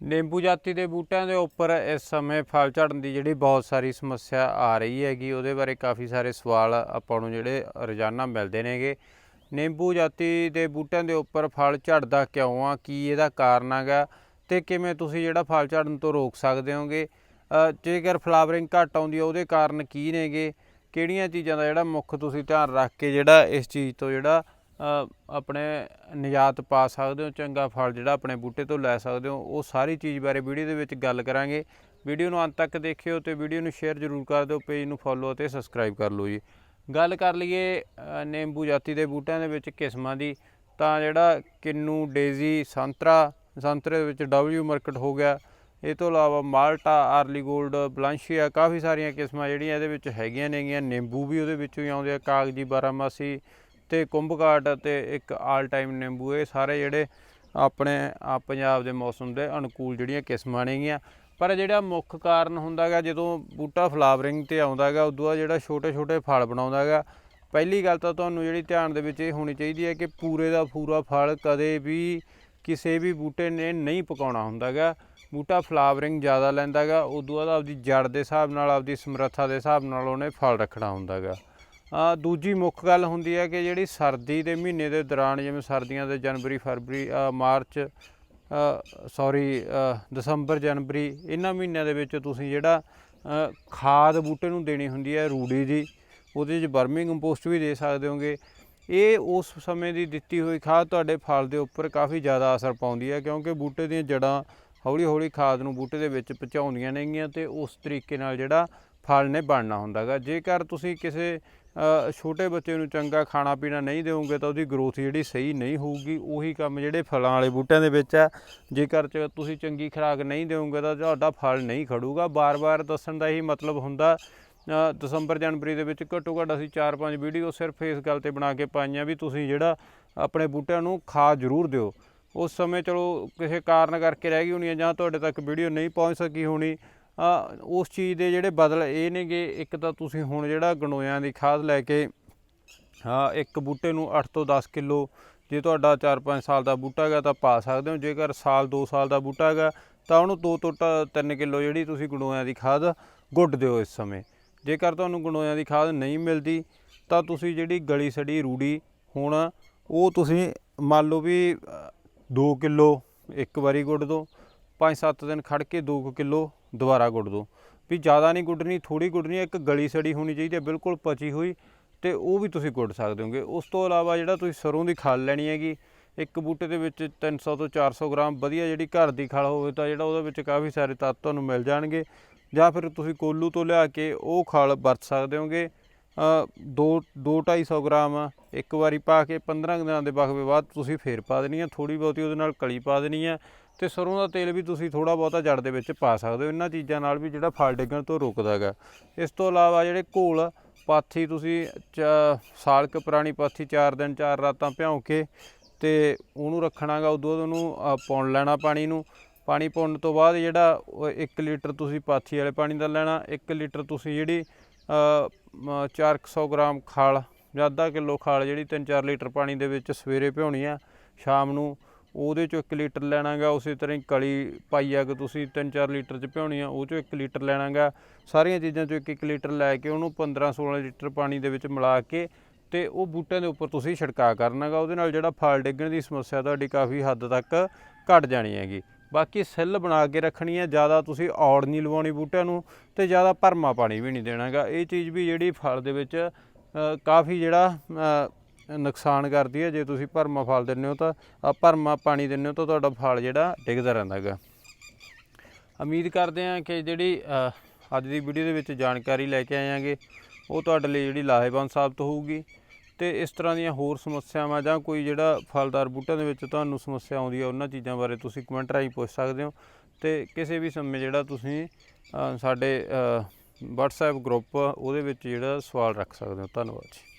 ਨਿੰਬੂ ਜਾਤੀ ਦੇ ਬੂਟਿਆਂ ਦੇ ਉੱਪਰ ਇਸ ਸਮੇਂ ਫਲ ਝੜਨ ਦੀ ਜਿਹੜੀ ਬਹੁਤ ਸਾਰੀ ਸਮੱਸਿਆ ਆ ਰਹੀ ਹੈਗੀ, ਉਹਦੇ ਬਾਰੇ ਕਾਫੀ ਸਾਰੇ ਸਵਾਲ ਆਪਾਂ ਨੂੰ ਜਿਹੜੇ ਰੋਜ਼ਾਨਾ ਮਿਲਦੇ ਨੇਗੇ। ਨਿੰਬੂ ਜਾਤੀ ਦੇ ਬੂਟਿਆਂ ਦੇ ਉੱਪਰ ਫਲ ਝੜਦਾ ਕਿਉਂ ਆ? ਕੀ ਇਹਦਾ ਕਾਰਨ ਹੈਗਾ? ਤੇ ਕਿਵੇਂ ਤੁਸੀਂ ਜਿਹੜਾ ਫਲ ਝੜਨ ਤੋਂ ਰੋਕ ਸਕਦੇ ਹੋਗੇ? ਜੇਕਰ ਫਲਾਵਰਿੰਗ ਘੱਟ ਆਉਂਦੀ ਆ, ਉਹਦੇ ਕਾਰਨ ਕੀ ਨੇਗੇ? ਕਿਹੜੀਆਂ ਚੀਜ਼ਾਂ ਦਾ ਜਿਹੜਾ ਮੁੱਖ ਤੁਸੀਂ ਧਿਆਨ ਰੱਖ ਕੇ ਜਿਹੜਾ ਇਸ ਚੀਜ਼ ਤੋਂ ਜਿਹੜਾ ਆਪਣੇ ਨਿਜਾਤ ਪਾ ਸਕਦੇ ਹੋ, ਚੰਗਾ ਫਲ ਜਿਹੜਾ ਆਪਣੇ ਬੂਟੇ ਤੋਂ ਲੈ ਸਕਦੇ ਹੋ, ਉਹ ਸਾਰੀ ਚੀਜ਼ ਬਾਰੇ ਵੀਡੀਓ ਦੇ ਵਿੱਚ ਗੱਲ ਕਰਾਂਗੇ। ਵੀਡੀਓ ਨੂੰ ਅੰਤ ਤੱਕ ਦੇਖਿਓ ਤੇ ਵੀਡੀਓ ਨੂੰ ਸ਼ੇਅਰ ਜ਼ਰੂਰ ਕਰ ਦਿਓ, ਪੇਜ ਨੂੰ ਫੋਲੋ ਅਤੇ ਸਬਸਕ੍ਰਾਈਬ ਕਰ ਲਓ ਜੀ। ਗੱਲ ਕਰ ਲਈਏ ਨਿੰਬੂ ਜਾਤੀ ਦੇ ਬੂਟਿਆਂ ਦੇ ਵਿੱਚ ਕਿਸਮਾਂ ਦੀ, ਤਾਂ ਜਿਹੜਾ ਕਿੰਨੂ, ਡੇਜ਼ੀ, ਸੰਤਰਾ, ਸੰਤਰੇ ਦੇ ਵਿੱਚ ਡਬਲਯੂ ਮਾਰਕੀਟ ਹੋ ਗਿਆ। ਇਹ ਤੋਂ ਇਲਾਵਾ ਮਾਲਟਾ, ਆਰਲੀ 골ਡ ਬਲਾਂਸ਼ੀਆ, ਕਾਫੀ ਸਾਰੀਆਂ ਕਿਸਮਾਂ ਜਿਹੜੀਆਂ ਇਹਦੇ ਵਿੱਚ ਹੈਗੀਆਂ ਨੇਗੀਆਂ। ਨਿੰਬੂ ਵੀ ਉਹਦੇ ਵਿੱਚੋਂ ਹੀ ਆਉਂਦੇ ਆ, ਕਾਗਜੀ, ਬਾਰਾਮਾਸੀ ਤੇ ਕੁੰਭਕਾਟ ਅਤੇ ਇੱਕ ਆਲ ਟਾਈਮ ਨਿੰਬੂ, ਇਹ ਸਾਰੇ ਜਿਹੜੇ ਆਪਣੇ ਆ ਪੰਜਾਬ ਦੇ ਮੌਸਮ ਦੇ ਅਨੁਕੂਲ ਜਿਹੜੀਆਂ ਕਿਸਮਾਂ ਨੇਗੀਆਂ। ਪਰ ਜਿਹੜਾ ਮੁੱਖ ਕਾਰਨ ਹੁੰਦਾਗਾ, ਜਦੋਂ ਬੂਟਾ ਫਲਾਵਰਿੰਗ ਤੇ ਆਉਂਦਾਗਾ, ਉਦੋਂ ਬਾਅਦ ਜਿਹੜਾ ਛੋਟੇ ਛੋਟੇ ਫਲ ਬਣਾਉਂਦਾਗਾ, ਪਹਿਲੀ ਗੱਲ ਤਾਂ ਤੁਹਾਨੂੰ ਜਿਹੜੀ ਧਿਆਨ ਦੇ ਵਿੱਚ ਇਹ ਹੋਣੀ ਚਾਹੀਦੀ ਹੈ ਕਿ ਪੂਰੇ ਦਾ ਪੂਰਾ ਫਲ ਕਦੇ ਵੀ ਕਿਸੇ ਵੀ ਬੂਟੇ ਨੇ ਨਹੀਂ ਪਕਾਉਣਾ ਹੁੰਦਾਗਾ। ਬੂਟਾ ਫਲਾਵਰਿੰਗ ਜ਼ਿਆਦਾ ਲੈਂਦਾਗਾ, ਉਦੋਂ ਬਾਅਦ ਆਪਦੀ ਜੜ ਦੇ ਹਿਸਾਬ ਨਾਲ, ਆਪਦੀ ਸਮਰੱਥਾ ਦੇ ਹਿਸਾਬ ਨਾਲ ਉਹਨੇ ਫਲ ਰੱਖਣਾ ਹੁੰਦਾਗਾ। ਆ ਦੂਜੀ ਮੁੱਖ ਗੱਲ ਹੁੰਦੀ ਹੈ ਕਿ ਜਿਹੜੀ ਸਰਦੀ ਦੇ ਮਹੀਨੇ ਦੇ ਦੌਰਾਨ, ਜਿਵੇਂ ਸਰਦੀਆਂ ਦੇ ਜਨਵਰੀ, ਫਰਵਰੀ ਮਾਰਚ ਸੌਰੀ ਦਸੰਬਰ, ਜਨਵਰੀ, ਇਹਨਾਂ ਮਹੀਨਿਆਂ ਦੇ ਵਿੱਚ ਤੁਸੀਂ ਜਿਹੜਾ ਖਾਦ ਬੂਟੇ ਨੂੰ ਦੇਣੀ ਹੁੰਦੀ ਹੈ, ਰੂੜੀ ਦੀ ਉਹਦੇ 'ਚ ਵਰਮੀ ਕੰਪੋਸਟ ਵੀ ਦੇ ਸਕਦੇ ਹੋਗੇ। ਇਹ ਉਸ ਸਮੇਂ ਦੀ ਦਿੱਤੀ ਹੋਈ ਖਾਦ ਤੁਹਾਡੇ ਫਲ ਦੇ ਉੱਪਰ ਕਾਫੀ ਜ਼ਿਆਦਾ ਅਸਰ ਪਾਉਂਦੀ ਹੈ, ਕਿਉਂਕਿ ਬੂਟੇ ਦੀਆਂ ਜੜਾਂ ਹੌਲੀ ਹੌਲੀ ਖਾਦ ਨੂੰ ਬੂਟੇ ਦੇ ਵਿੱਚ ਪਹੁੰਚਾਉਂਦੀਆਂ ਨੇਗੀਆਂ ਤੇ ਉਸ ਤਰੀਕੇ ਨਾਲ ਜਿਹੜਾ ਫਲ ਨੇ ਬਣਨਾ ਹੁੰਦਾਗਾ ਜੇਕਰ ਤੁਸੀਂ ਕਿਸੇ ਛੋਟੇ ਬੱਚੇ ਨੂੰ ਚੰਗਾ ਖਾਣਾ ਪੀਣਾ ਨਹੀਂ ਦਿਓਗੇ ਤਾਂ ਉਹਦੀ ਗਰੋਥ ਜਿਹੜੀ ਸਹੀ ਨਹੀਂ ਹੋਊਗੀ, ਉਹੀ ਕੰਮ ਜਿਹੜੇ ਫਲਾਂ ਵਾਲੇ ਬੂਟਿਆਂ ਦੇ ਵਿੱਚ ਆ। ਜੇਕਰ ਚ ਤੁਸੀਂ ਚੰਗੀ ਖੁਰਾਕ ਨਹੀਂ ਦਿਓਗੇ ਤਾਂ ਤੁਹਾਡਾ ਫਲ ਨਹੀਂ ਖੜੂਗਾ। ਬਾਰ-ਬਾਰ ਦੱਸਣ ਦਾ ਹੀ ਮਤਲਬ ਹੁੰਦਾ ਦਸੰਬਰ ਜਨਵਰੀ ਦੇ ਵਿੱਚ ਘੱਟੋ ਘੱਟ ਅਸੀਂ 4-5 ਵੀਡੀਓ ਸਿਰਫ ਇਸ ਗੱਲ ਤੇ ਬਣਾ ਕੇ ਪਾਈਆਂ ਵੀ ਤੁਸੀਂ ਜਿਹੜਾ ਆਪਣੇ ਬੂਟਿਆਂ ਨੂੰ ਖਾਦ ਜ਼ਰੂਰ ਦਿਓ। ਉਸ ਸਮੇਂ ਚਲੋ ਕਿਸੇ ਕਾਰਨ ਕਰਕੇ ਰਹਿ ਗਈ ਹੋਣੀ ਹੈ ਜਾਂ ਤੁਹਾਡੇ ਤੱਕ ਵੀਡੀਓ ਨਹੀਂ ਪਹੁੰਚ ਸਕੀ ਹੋਣੀ ਉਸ ਚੀਜ਼ ਦੇ ਜਿਹੜੇ ਬਦਲ ਇਹ ਨੇਗੇ, ਇੱਕ ਤਾਂ ਤੁਸੀਂ ਹੁਣ ਜਿਹੜਾ ਗੰਡੋਇਆਂ ਦੀ ਖਾਦ ਲੈ ਕੇ ਹਾਂ ਇੱਕ ਬੂਟੇ ਨੂੰ 8 ਤੋਂ 10 ਕਿਲੋ, ਜੇ ਤੁਹਾਡਾ 4-5 ਸਾਲ ਦਾ ਬੂਟਾ ਹੈਗਾ ਤਾਂ ਪਾ ਸਕਦੇ ਹੋ, ਜੇਕਰ ਸਾਲ 2 ਸਾਲ ਦਾ ਬੂਟਾ ਹੈਗਾ ਤਾਂ ਉਹਨੂੰ 2 ਤੋਂ 3 ਕਿਲੋ ਜਿਹੜੀ ਤੁਸੀਂ ਗੰਡੋਇਆਂ ਦੀ ਖਾਦ ਗੁੱਡ ਦਿਓ ਇਸ ਸਮੇਂ। ਜੇਕਰ ਤੁਹਾਨੂੰ ਗਣੋਇਆਂ ਦੀ ਖਾਦ ਨਹੀਂ ਮਿਲਦੀ ਤਾਂ ਤੁਸੀਂ ਜਿਹੜੀ ਗਲੀ ਸੜੀ ਰੂੜੀ ਹੁਣ ਉਹ ਤੁਸੀਂ ਮੰਨ ਲਓ ਵੀ 2 ਕਿਲੋ ਇੱਕ ਵਾਰੀ ਗੁੱਡ ਦਿਓ। 5-7 ਦਿਨ ਖੜ ਕੇ 2 ਕਿਲੋ ਦੁਬਾਰਾ ਗੁੱਡ ਦਿਓ ਵੀ ਜ਼ਿਆਦਾ ਨਹੀਂ ਗੁੱਡਣੀ ਥੋੜੀ ਗੁੱਡਣੀ ਇੱਕ ਗਲੀ ਸੜੀ ਹੋਣੀ ਚਾਹੀਦੀ ਹੈ ਬਿਲਕੁਲ ਪਚੀ ਹੋਈ ਤੇ ਉਹ ਵੀ ਤੁਸੀਂ ਗੁੱਡ ਸਕਦੇ ਹੋਗੇ। ਉਸ ਤੋਂ ਇਲਾਵਾ ਜਿਹੜਾ ਤੁਸੀਂ ਸਰੋਂ ਦੀ ਖਾਲ ਲੈਣੀ ਹੈਗੀ ਇੱਕ ਬੂਟੇ ਦੇ ਵਿੱਚ 300 ਤੋਂ 400 ਗ੍ਰਾਮ ਵਧੀਆ ਜਿਹੜੀ ਘਰ ਦੀ ਖਾਲ ਹੋਵੇ ਤਾਂ ਜਿਹੜਾ ਉਹਦੇ ਵਿੱਚ ਕਾਫੀ ਸਾਰੇ ਤੱਤ ਤੁਹਾਨੂੰ ਮਿਲ ਜਾਣਗੇ। ਜਾਂ ਫਿਰ ਤੁਸੀਂ ਕੋਲੂ ਤੋਂ ਲਿਆ ਕੇ ਉਹ ਖਲ ਵਰਤ ਸਕਦੇ ਹੋਗੇ। ਅ, ਦੋ ਦੋ 250 ਗ੍ਰਾਮ ਇੱਕ ਵਾਰੀ ਪਾ ਕੇ 15 ਕੁ ਦਿਨਾਂ ਦੇ ਵਕਫੇ ਬਾਅਦ ਤੁਸੀਂ ਫੇਰ ਪਾ ਦੇਣੀ ਹੈ ਥੋੜੀ ਬਹੁਤੀ ਉਹਦੇ ਨਾਲ ਕਲੀ ਪਾ ਦੇਣੀ ਹੈ ਤੇ ਸਰੋਂ ਦਾ ਤੇਲ ਵੀ ਤੁਸੀਂ ਥੋੜਾ ਬਹੁਤਾ ਜੜ ਦੇ ਵਿੱਚ ਪਾ ਸਕਦੇ ਹੋ। ਇਹਨਾਂ ਚੀਜ਼ਾਂ ਨਾਲ ਵੀ ਜਿਹੜਾ ਫਲ ਡਿੱਗਣ ਤੋਂ ਰੁਕਦਾ ਹੈਗਾ। ਇਸ ਤੋਂ ਇਲਾਵਾ ਜਿਹੜੇ ਘੋਲ, ਪਾਥੀ ਤੁਸੀਂ ਚ- ਸਾਲ ਕੁ ਪੁਰਾਣੀ ਪਾਥੀ 4 ਦਿਨ 4 ਰਾਤਾਂ ਭਿਉਂ ਕੇ ਤੇ ਉਹਨੂੰ ਰੱਖਣਾਗਾ ਉਦੋਂ ਉਹਨੂੰ ਪਾਉਣ ਲੈਣਾ ਪਾਣੀ ਨੂੰ। ਪਾਣੀ ਪਾਉਣ ਤੋਂ ਬਾਅਦ ਜਿਹੜਾ 1 ਲੀਟਰ ਤੁਸੀਂ ਪਾਥੀ ਵਾਲੇ ਪਾਣੀ ਦਾ ਲੈਣਾ 1 ਲੀਟਰ ਤੁਸੀਂ ਜਿਹੜੀ 400 ਗ੍ਰਾਮ ਖਾਲ, ਜਾਂ ਅੱਧਾ ਕਿਲੋ ਖਾਲ ਜਿਹੜੀ 3-4 ਲੀਟਰ ਪਾਣੀ ਦੇ ਵਿੱਚ ਸਵੇਰੇ ਭਿਉਣੀ ਆ, ਸ਼ਾਮ ਨੂੰ ਉਹਦੇ ਚੋਂ 1 ਲੀਟਰ ਲੈਣਾਗਾ, ਉਸੇ ਤਰ੍ਹਾਂ ਹੀ ਕਲੀ ਪਾਈ ਆ ਕਿ ਤੁਸੀਂ 3-4 ਲੀਟਰ ਚ ਭਿਉਣੀ ਆ ਉਹ ਚੋਂ 1 ਲੀਟਰ ਲੈਣਾਗਾ। ਸਾਰੀਆਂ ਚੀਜ਼ਾਂ ਚੋਂ 1-1 ਲੀਟਰ ਲੈ ਕੇ ਉਹਨੂੰ 15-16 ਲੀਟਰ ਪਾਣੀ ਦੇ ਵਿੱਚ ਮਿਲਾ ਕੇ ਤੇ ਉਹ ਬੂਟਿਆਂ ਦੇ ਉੱਪਰ ਤੁਸੀਂ ਛਿੜਕਾਅ ਕਰਨਾਗਾ। ਉਹਦੇ ਨਾਲ ਜਿਹੜਾ ਫਲ ਡਿੱਗਣ ਦੀ ਸਮੱਸਿਆ ਤੁਹਾਡੀ ਕਾਫੀ ਹੱਦ ਤੱਕ ਘਟ ਜਾਣੀ ਹੈਗੀ। ਬਾਕੀ ਸੈੱਲ ਬਣਾ ਕੇ ਰੱਖਣੀ ਹੈ ਜ਼ਿਆਦਾ ਤੁਸੀਂ ਔੜ ਨਹੀਂ ਲਵਾਉਣੀ ਬੂਟਿਆਂ ਨੂੰ ਤੇ ਜ਼ਿਆਦਾ ਭਰਮਾ ਪਾਣੀ ਵੀ ਨਹੀਂ ਦੇਣਾਗਾ। ਇਹ ਚੀਜ਼ ਵੀ ਜਿਹੜੀ ਫਲ ਦੇ ਵਿੱਚ ਕਾਫੀ ਜਿਹੜਾ ਨੁਕਸਾਨ ਕਰਦੀ ਹੈ। ਜੇ ਤੁਸੀਂ ਭਰਮਾ ਫਲ ਦਿੰਦੇ ਹੋ ਤਾਂ ਅ, ਭਰਮਾ ਪਾਣੀ ਦਿੰਦੇ ਹੋ ਤਾਂ ਤੁਹਾਡਾ ਫਲ ਜਿਹੜਾ ਡਿੱਗਦਾ ਰਹਿੰਦਾ ਹੈਗਾ। ਉਮੀਦ ਕਰਦੇ ਹਾਂ ਕਿ ਜਿਹੜੀ ਅੱਜ ਦੀ ਵੀਡੀਓ ਦੇ ਵਿੱਚ ਜਾਣਕਾਰੀ ਲੈ ਕੇ ਆਏਾਂਗੇ ਉਹ ਤੁਹਾਡੇ ਲਈ ਜਿਹੜੀ ਲਾਹੇਵੰਦ ਸਾਬਤ ਹੋਊਗੀ। ਤੇ ਇਸ ਤਰ੍ਹਾਂ ਦੀਆਂ ਹੋਰ ਸਮੱਸਿਆਵਾਂ ਜਾਂ ਕੋਈ ਜਿਹੜਾ ਫਲਦਾਰ ਬੂਟਿਆਂ ਦੇ ਵਿੱਚ ਤੁਹਾਨੂੰ ਸਮੱਸਿਆ ਆਉਂਦੀ ਹੈ ਉਹਨਾਂ ਚੀਜ਼ਾਂ ਬਾਰੇ ਤੁਸੀਂ ਕਮੈਂਟ ਰਾਹੀਂ ਪੁੱਛ ਸਕਦੇ ਹੋ। ਤੇ ਕਿਸੇ ਵੀ ਸਮੇਂ ਜਿਹੜਾ ਤੁਸੀਂ ਸਾਡੇ ਅ, WhatsApp ਗਰੁੱਪ ਉਹਦੇ ਵਿੱਚ ਜਿਹੜਾ ਸਵਾਲ ਰੱਖ ਸਕਦੇ ਹੋ। ਧੰਨਵਾਦ ਜੀ।